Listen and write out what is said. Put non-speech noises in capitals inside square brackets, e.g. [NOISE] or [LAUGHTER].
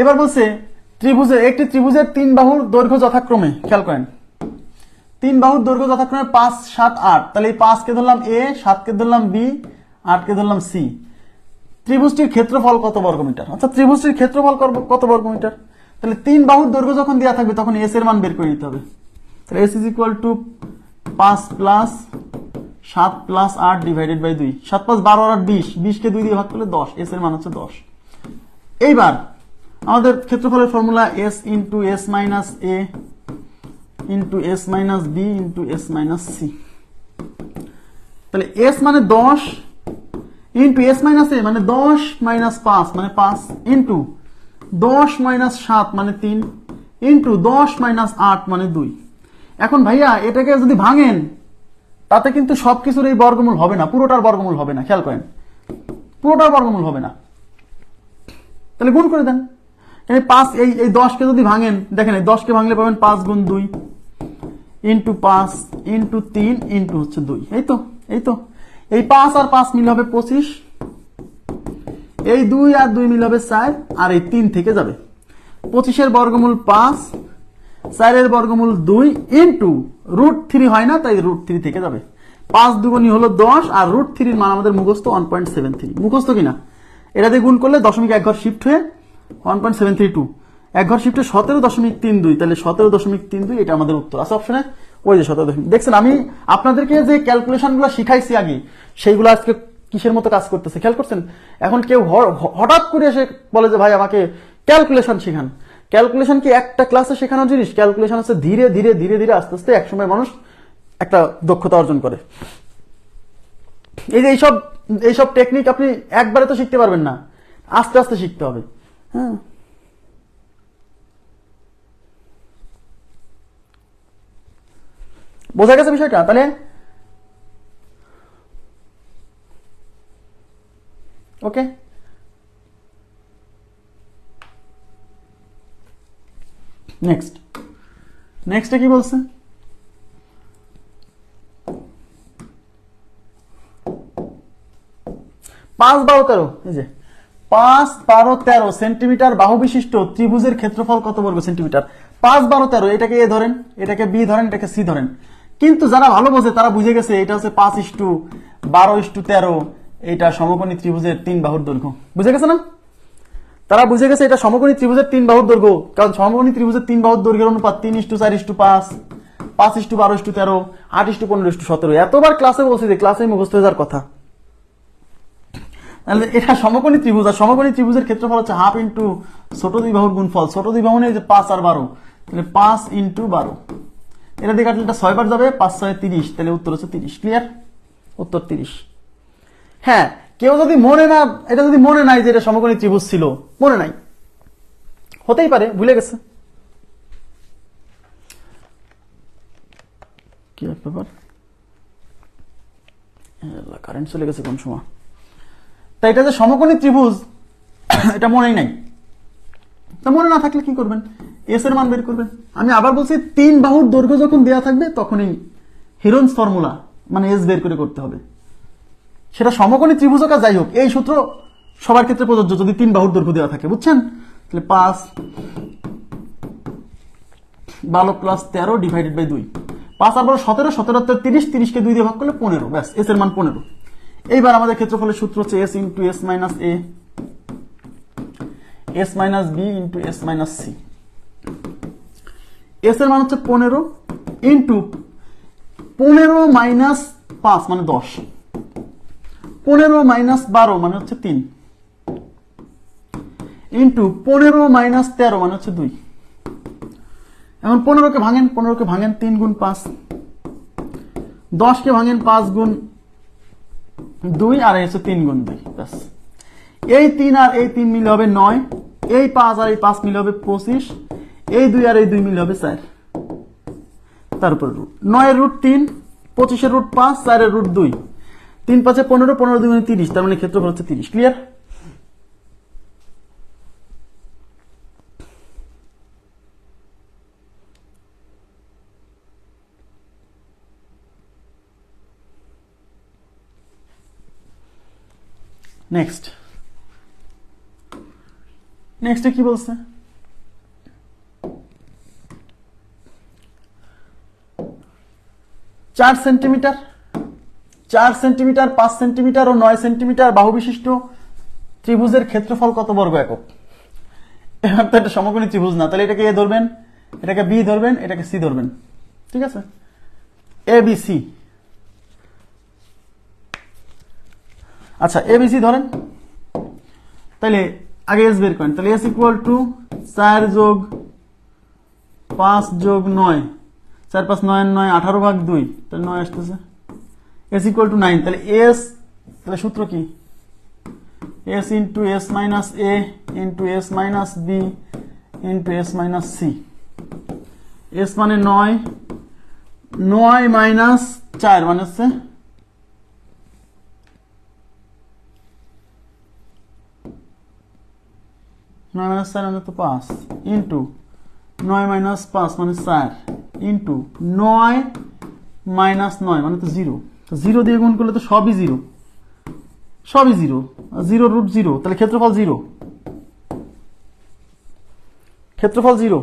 এবার বলছে, ত্রিভুজের, একটি ত্রিভুজের তিন বাহুর দৈর্ঘ্য যথাক্রমে, খেয়াল করেন। তিন বাহুর দৈর্ঘ্য যথাক্রমে পাঁচ, সাত, আট। তাহলে এই পাঁচকে ধরলাম এ, সাতকে ধরলাম বি, আটকে ধরলাম সি। ত্রিভুজটির ক্ষেত্রফল কত বর্গমিটার? অর্থাৎ ত্রিভুজটির ক্ষেত্রফল কত বর্গমিটার? তাহলে তিন বাহুর দৈর্ঘ্য যখন দেওয়া থাকবে, তখন এস এর মান বের করে নিতে হবে। তাহলে এস ইজ ইকুয়াল টু পাঁচ প্লাস সাত প্লাস আট ডিভাইডেড বাই দুই। সাত প্লাস বারো আট, বিশ। বিশকে দুই দিয়ে ভাগ করলে দশ। এস এর মান হচ্ছে দশ। এইবার আমাদের ক্ষেত্রফলের formula S into S minus A into S minus B into S minus C তাহলে এস মানে দশ ইন্টু এস মাইনাস এ মানে দশ মাইনাস পাঁচ মানে পাঁচ ইন্টু দশ মাইনাস সাত মানে তিন ইন্টু দশ মাইনাস আট মানে দুই। এখন ভাইয়া এটাকে যদি ভাঙেন, তাতে কিন্তু সবকিছুর এই বর্গমূল হবে না, পুরোটার বর্গমূল হবে না, খেয়াল করেন। পুরোটার বর্গমূল হবে না। তাহলে গুণ করে দেন। এই পাঁচ, এই এই দশকে যদি ভাঙেন, দেখেন এই দশকে ভাঙলে পাবেন পাঁচ গুণ দুই ইন্টু পাঁচ ইন্টু তিন ইন্টু হচ্ছে দুই। এই তো এই তো। এই পাঁচ আর পাঁচ মিল হবে পঁচিশ। এই দুই আর দুই মিল হবে চার, আর এই তিন থেকে যাবে। পঁচিশের বর্গমূল পাঁচ, চারের বর্গমূল দুই ইন্টু রুট থ্রি হয় না, তাই রুট থ্রি থেকে যাবে। পাঁচ দুগুণই হলো দশ, আর রুট থ্রির মান আমাদের মুখস্থ ওয়ান পয়েন্ট সেভেন থ্রি মুখস্থ কিনা? এটা দিয়ে গুণ করলে দশমিক এক ঘর শিফট হয়ে one point seven three two এক ঘর শিফটে সতেরো দশমিক তিন দুই। তাহলে সতেরো দশমিক তিন দুই, এটা আমাদের উত্তর। আছে অপশনে ওই যে আমি আপনাদেরকে যে ক্যালকুলেশনগুলো শিখাইছি আগে, সেইগুলো আজকে কিসের মতো কাজ করতেছে? খেয়াল করছেন? এখন কেউ হঠাৎ করে এসে বলে যে, ভাই, আমাকে ক্যালকুলেশন শেখান। ক্যালকুলেশন কি একটা ক্লাসে শেখানোর জিনিস? ক্যালকুলেশন হচ্ছে ধীরে ধীরে ধীরে ধীরে, আস্তে আস্তে একসময় মানুষ একটা দক্ষতা অর্জন করে। এই যে এইসব এইসব টেকনিক আপনি একবারে তো শিখতে পারবেন না। আস্তে আস্তে শিখতে হবে। হ্যাঁ বোঝা গেছে বিষয়টা তাহলে ওকে নেক্সট নেক্সটে কি বলছে পাঁচ বারো তেরো এই যে পাঁচ বারো তেরো সেন্টিমিটার বাহু বিশিষ্ট ত্রিভুজের ক্ষেত্রফল কত বর্গ সেন্টিমিটার? পাঁচ বারো তেরো, এটাকে এ ধরেন, এটাকে বি ধরেন, এটাকে সি ধরেন। কিন্তু যারা ভালো বোঝে, তারা বুঝে গেছে এটা হচ্ছে পাঁচ ইস্টু বারো ইস্টু তেরো, এটা সমকোণী ত্রিভুজের তিন বাহুর দৈর্ঘ্য। বুঝে গেছে না? তারা বুঝে গেছে এটা সমকোণী ত্রিভুজের তিন বাহুর দৈর্ঘ্য, কারণ সমকোণী ত্রিভুজের তিন বাহুর দৈর্ঘ্যের অনুপাত তিন ইস্টু চার ইস্টু পাঁচ পাঁচ ইস্টু বারো ইস্টু তেরো, আট ইস্টু পনেরো ইস্টু সতেরো। এতবার ক্লাসে বলছি যে ক্লাসে মুখস্থ হয়ে যাওয়ার কথা। তাহলে এটা সমকোণী ত্রিভুজ, আর সমকোণী ত্রিভুজের ক্ষেত্রফল হচ্ছে হাফ ইন্টু ছোট দুই বাহুর গুণফল। ছোট দুই বাহু যে পাঁচ আর বারো, তাহলে পাঁচ ইন্টু বারো। এটা দিয়ে কাটলে ছয় বার যাবে, পাঁচ ছয় তিরিশ, তাহলে উত্তর হচ্ছে তিরিশ। ক্লিয়ার উত্তর তিরিশ। হ্যাঁ কেউ যদি মনে না, এটা যদি মনে নাই যে এটা সমকোণী ত্রিভুজ ছিল, মনে নাই। হতেই পারে, ভুলে গেছে। কি ব্যাপার? কারেন্ট চলে গেছে কোন সময়? তা এটা যে সমকোণী ত্রিভুজ, [COUGHS] এটা মনেই নাই। তা মনে না থাকলে কি করবেন? এস এর মান বের করবেন। আমি আবার বলছি, তিন বাহুর দৈর্ঘ্য যখন দেওয়া থাকবে, তখনই হিরোন্স ফর্মুলা মানে এস বের করে করতে হবে। সেটা সমকোণী ত্রিভুজ হোক যাই হোক, এই সূত্র সবার ক্ষেত্রে প্রযোজ্য, যদি তিন বাহুর দৈর্ঘ্য দেওয়া থাকে, বুঝছেন? তাহলে পাঁচ বারো প্লাস তেরো ডিভাইডেড বাই দুই। পাঁচ আর বারো সতেরো সতেরো তিরিশ, তিরিশকে দুই দিয়ে ভাগ করলে পনেরো। ব্যাস এস এর মান পনেরো। এইবার আমাদের ক্ষেত্রফলের সূত্র হচ্ছে S into S minus A S minus B into S minus C S এর মান হচ্ছে পনেরো ইন্টু পনেরো মাইনাস পাঁচ মানে দশ। পনেরো মাইনাস বারো মানে হচ্ছে তিন। ইন্টু পনেরো মাইনাস তেরো মানে হচ্ছে দুই। এখন পনেরোকে ভাঙেন পনেরোকে ভাঙেন তিন গুণ পাঁচ। দশকে ভাঙেন পাঁচ গুণ দুই আর এই হচ্ছে তিন গুণ দুই, ব্যাস। এই তিন আর এই তিন মিলে হবে নয়, এই পাঁচ আর এই পাঁচ মিলে হবে পঁচিশ, এই দুই আর এই দুই মিলে হবে চার। তারপর রুট নয়ের রুট তিন, পঁচিশের রুট পাঁচ, চারের রুট দুই। তিন পাঁচে পনেরো পনেরো দুই তিরিশ, তার মানে ক্ষেত্রফল হচ্ছে তিরিশ ক্লিয়ার নেক্সট নেক্সটে কি বলছে? চার সেন্টিমিটার চার সেন্টিমিটার, পাঁচ সেন্টিমিটার ও নয় সেন্টিমিটার বাহু বিশিষ্ট ত্রিভুজের ক্ষেত্রফল কত বর্গ একক? এবার তো এটা সমকোণী ত্রিভুজ না, তাহলে এটাকে এ ধরবেন, এটাকে বি ধরবেন, এটাকে সি ধরবেন, ঠিক আছে? A, B, C. আচ্ছা এ বি সি ধরেন। তাহলে আগে এস বের করেন। তাহলে এস ইকুয়াল টু চার যোগ পাঁচ যোগ নয়। চার পাঁচ নয় নয়, আঠারো ভাগ দুই। তাহলে নয় আসতেছে। এস ইকুয়াল টু নাইন তাহলে এস তাহলে সূত্র কি? S into S minus A into S minus B into S minus C S মানে নয় নয় মাইনাস চার মানে হচ্ছে নয় মাইনাস চার মানে তো পাঁচ ইন্টু নয় মাইনাস পাঁচ মানে চার ইন্টু নয় মাইনাস নয় মানে তো জিরো তো জিরো দিয়ে গুণ করলে তো সবই জিরো সবই জিরো জিরো রুট জিরো তাহলে ক্ষেত্রফল জিরো ক্ষেত্রফল জিরো